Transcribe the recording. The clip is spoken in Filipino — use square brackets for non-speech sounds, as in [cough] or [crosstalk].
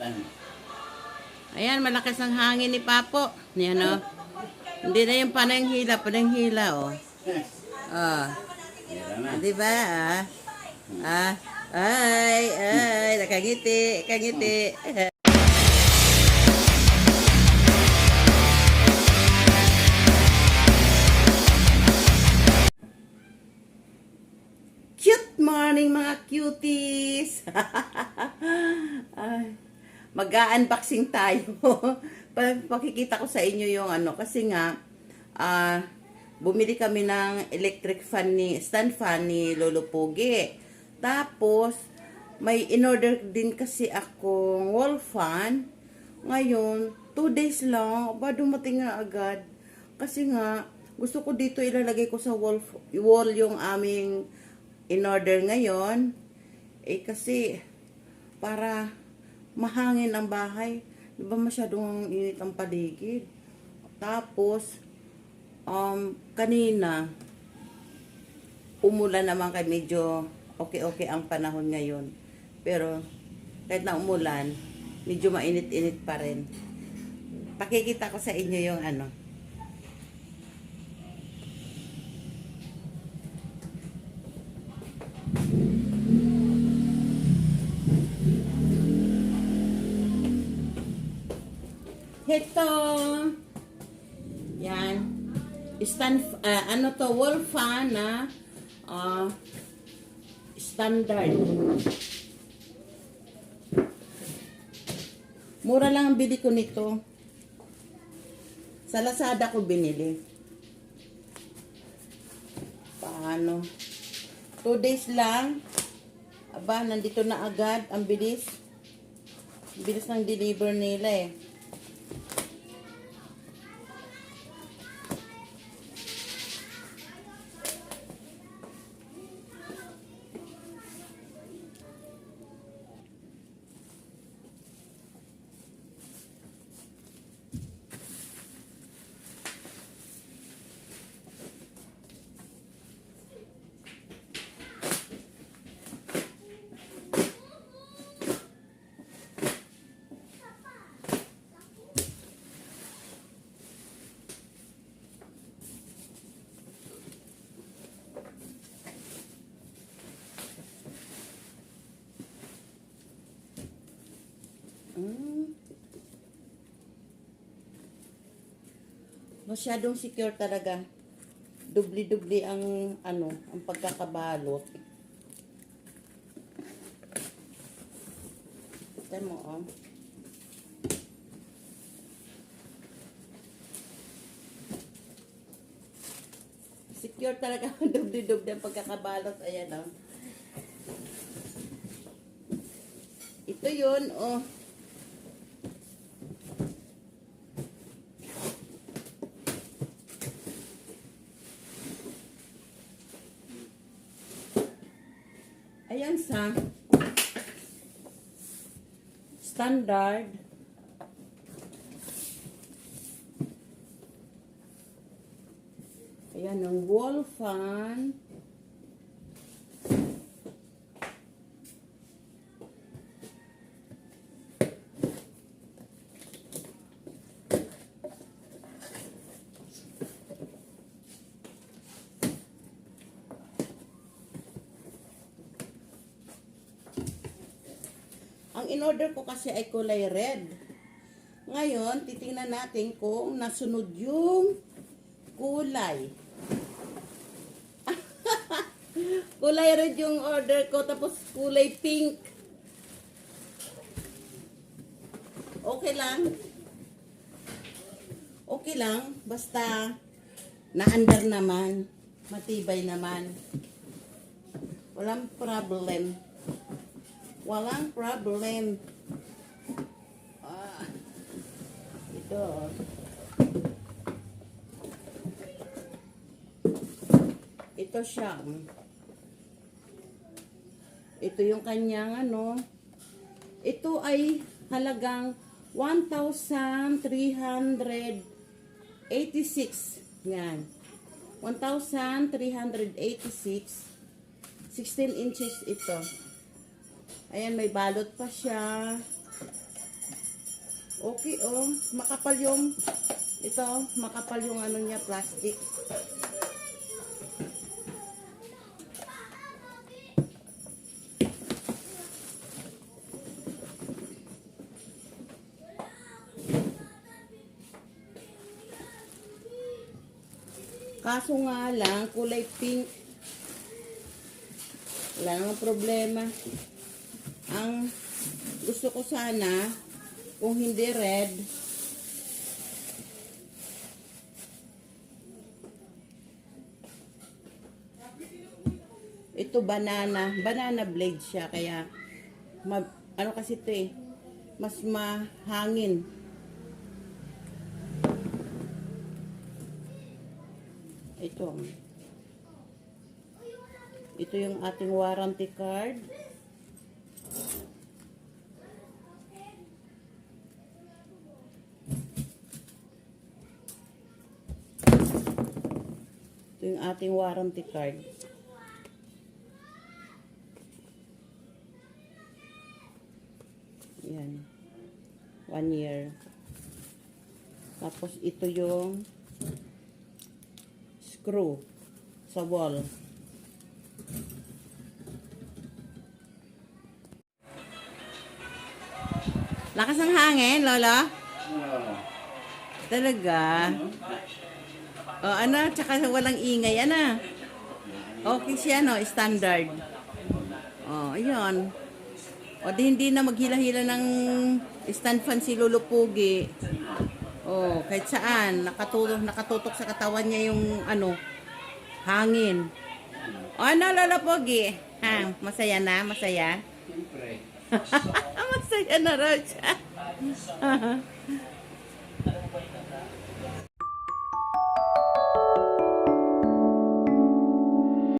Tan. Ayan, malakas ang hangin ni Papo. Yan o. Hindi na yung panang hila, panang hila o. Oh. Tira na. Di ba? Ah. ah. Ay, ay, nakangiti, nakangiti. [laughs] Cute morning mga cuties! [laughs] Ay, Mag-unboxing tayo. [laughs] Pa- Pakikita ko sa inyo yung ano, kasi nga, ah, bumili kami ng electric fan ni, stand fan ni Lolo Pogi. Tapos, may in-order din kasi akong wall fan. Ngayon, two days lang, ba dumating nga agad. Kasi nga, gusto ko dito ilalagay ko sa wall, wall yung aming in-order ngayon. Eh kasi, para mahangin ang bahay. Di ba masyadong init ang paligid? Tapos, um, kanina, umulan naman kay medyo okay-okay ang panahon ngayon. Pero, kahit na umulan, medyo mainit-init pa rin. Pakikita ko sa inyo yung ano. Ito. Yan. Stand, ah, ano to, wall na ah, standard. Mura lang ang bili ko nito. Sa Lazada ko binili. Paano? Two days lang. Aba, nandito na agad. Ang bilis. Ang bilis ng deliver nila eh. Mm. Masyadong secure talaga. Dubli-dubli ang ano, ang pagkakabalot. Tignan mo, oh. Secure talaga ang [laughs] dubli-dubli ang pagkakabalot. Ayan, oh. Ito yun, oh. Ayan sa standard. Ayan ang wall fan. Ang in-order ko kasi ay kulay red. Ngayon, titingnan natin kung nasunod yung kulay. [laughs] kulay red yung order ko, tapos kulay pink. Okay lang. Okay lang, basta naandar naman, matibay naman. Walang problem. Walang problem. Ah, ito. Ito siya. Ito yung kanyang ano. Ito ay halagang 1,386. Yan. 1,386. 16 inches ito. Ayan, may balot pa siya. Okay, oh. Makapal yung, ito, makapal yung ano niya, plastic. Kaso nga lang, kulay pink. Wala namang problema. Ang gusto ko sana, kung hindi red, ito banana, banana blade siya, kaya, ma- ano kasi ito eh, mas mahangin. Ito. Ito yung ating warranty card. Yung ating warranty card. Yan. One year. Tapos ito yung screw sa wall. Lakas ng hangin, Lola? Talaga? O, ano? Tsaka walang ingay, ano? Okay siya, no? Standard. O, ayun. O, di hindi na maghila-hila ng stand fan si Lolo Pugi. O, kahit saan. Nakatutok, nakatutok sa katawan niya yung, ano, hangin. O, ano, Lolo Pugi? Ha, masaya na? Masaya? Siyempre. [laughs] masaya na raw siya. [laughs]